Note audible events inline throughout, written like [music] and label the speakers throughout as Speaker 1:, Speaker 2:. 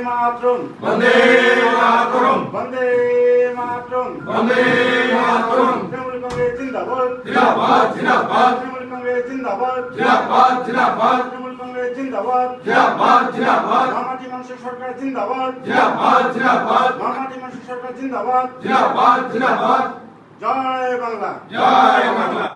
Speaker 1: মাতরম।
Speaker 2: বন্দে মাতরম।
Speaker 1: বন্দে মাতরম।
Speaker 2: বন্দে মাতরম।
Speaker 1: তৃণমূল কংগ্রেস জিন্দাবাদ।
Speaker 2: জিন্দাবাদ জিন্দাবাদ।
Speaker 1: তৃণমূল কংগ্রেস জিন্দাবাদ।
Speaker 2: জিন্দাবাদ জিন্দাবাদ।
Speaker 1: তৃণমূল কংগ্রেস জিন্দাবাদ।
Speaker 2: জিন্দাবাদ জিন্দাবাদ।
Speaker 1: মামাটি মানুষের সরকার জিন্দাবাদ।
Speaker 2: জিন্দাবাদ জিন্দাবাদ।
Speaker 1: মামাটি মানুষের সরকার জিন্দাবাদ।
Speaker 2: জিন্দাবাদ জিন্দাবাদ।
Speaker 1: জয় বাংলা।
Speaker 2: জয় বাংলা।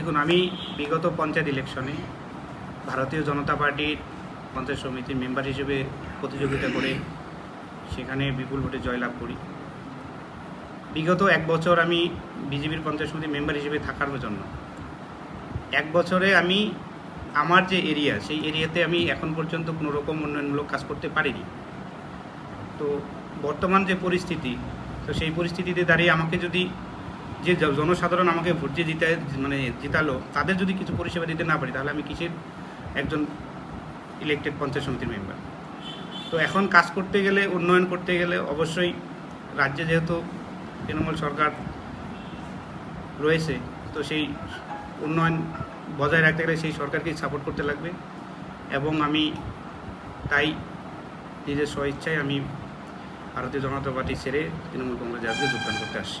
Speaker 3: দেখুন, আমি বিগত পঞ্চায়েত ইলেকশনে ভারতীয় জনতা পার্টির পঞ্চায়েত সমিতির মেম্বার হিসেবে প্রতিযোগিতা করে সেখানে বিপুল ভোটে জয়লাভ করি। বিগত এক বছর আমি বিজেপির পঞ্চায়েত সমিতির মেম্বার হিসেবে থাকার জন্য। এক বছরে আমি আমার যে এরিয়া, সেই এরিয়াতে আমি এখন পর্যন্ত কোনো রকম উন্নয়নমূলক কাজ করতে পারিনি। তো বর্তমান যে পরিস্থিতি, তো সেই পরিস্থিতিতে দাঁড়িয়ে আমাকে যদি যে জনসাধারণ আমাকে ভোট দিয়ে জিতে মানে জিতালো, তাদের যদি কিছু পরিষেবা দিতে না পারি, তাহলে আমি কিসের একজন ইলেকটেড পঞ্চায়েত সমিতির মেম্বার তো এখন কাজ করতে গেলে, উন্নয়ন করতে গেলে অবশ্যই রাজ্যে যেহেতু তৃণমূল সরকার রয়েছে, তো সেই উন্নয়ন বজায় রাখতে গেলে সেই সরকারকেই সাপোর্ট করতে লাগবে। এবং আমি তাই নিজের স্বইচ্ছায় আমি ভারতীয় জনতা পার্টি ছেড়ে তৃণমূল কংগ্রেসে আজকে যোগদান করতে আসছি।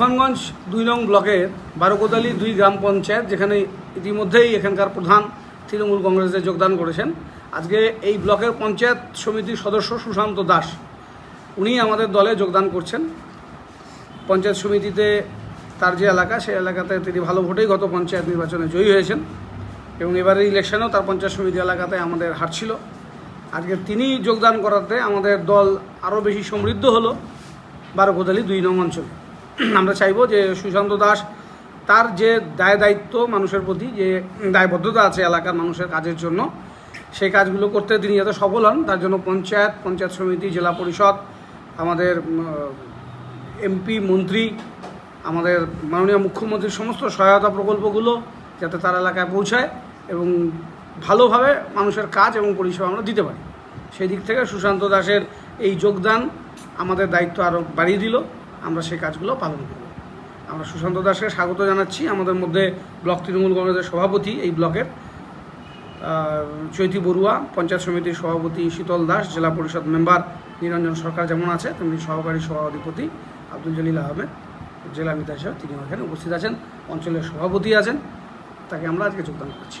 Speaker 4: Tufanganj দুই নং ব্লকের বারোকোদালি দুই গ্রাম পঞ্চায়েত, যেখানে ইতিমধ্যেই এখানকার প্রধান তৃণমূল কংগ্রেসে যোগদান করেছেন। আজকে এই ব্লকের পঞ্চায়েত সমিতির সদস্য সুশান্ত দাস, উনি আমাদের দলে যোগদান করছেন। পঞ্চায়েত সমিতিতে তার যে এলাকা, সেই এলাকাতে তিনি ভালো ভোটেই গত পঞ্চায়েত নির্বাচনে জয়ী হয়েছেন এবং এবারের ইলেকশনেও তার পঞ্চায়েত সমিতি এলাকাতে আমাদের হার ছিল। আজকে তিনি যোগদান করাতে আমাদের দল আরও বেশি সমৃদ্ধ হলো বারোকোদালি দুই নং অঞ্চলে। [clears throat] আমরা চাইব যে সুশান্ত দাস তার যে দায় দায়িত্ব মানুষের প্রতি, যে দায়বদ্ধতা আছে এলাকার মানুষের কাজের জন্য সেই কাজগুলো করতে তিনি যাতে সফল হন, তার জন্য পঞ্চায়েত পঞ্চায়েত সমিতি, জেলা পরিষদ, আমাদের এমপি, মন্ত্রী, আমাদের মাননীয় মুখ্যমন্ত্রীর সমস্ত সহায়তা প্রকল্পগুলো যাতে তার এলাকায় পৌঁছায় এবং ভালোভাবে মানুষের কাজ এবং পরিষেবা আমরা দিতে পারি। সেই দিক থেকে সুশান্ত দাসের এই যোগদান আমাদের দায়িত্ব আরও বাড়িয়ে দিল। আমরা সেই কাজগুলো পালন করব। আমরা সুশান্ত দাসকে স্বাগত জানাচ্ছি, আমাদের মধ্যে ব্লক তৃণমূল কংগ্রেসের সভাপতি এই ব্লকের। চৈতি বড়ুয়া, পঞ্চায়েত সমিতির সভাপতি শীতল দাস, জেলা পরিষদ মেম্বার নিরঞ্জন সরকার যেমন আছে, তেমনি সহকারী সভাধিপতি আব্দুল জলিল আহমেদ, জেলা নেতা হিসেবে তিনি এখানে উপস্থিত আছেন, অঞ্চলের সভাপতি আছেন, তাকে আমরা আজকে যোগদান করছি।